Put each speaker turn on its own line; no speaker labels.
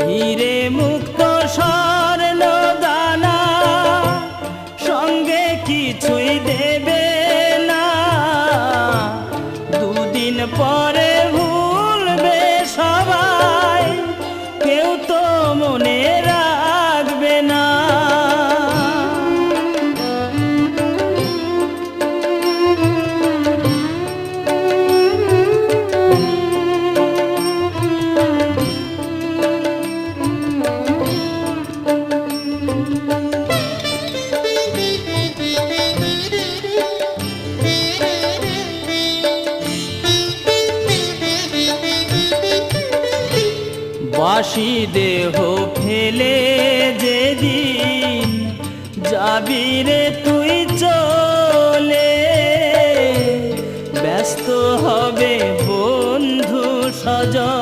হিরে মুক্ত স্বর্ণ দানা সঙ্গে কিছুই দেবে বাসি দেহ ফেলে যেদিন যাবি রে তুই চলে। ব্যস্ত হবে বন্ধু সজন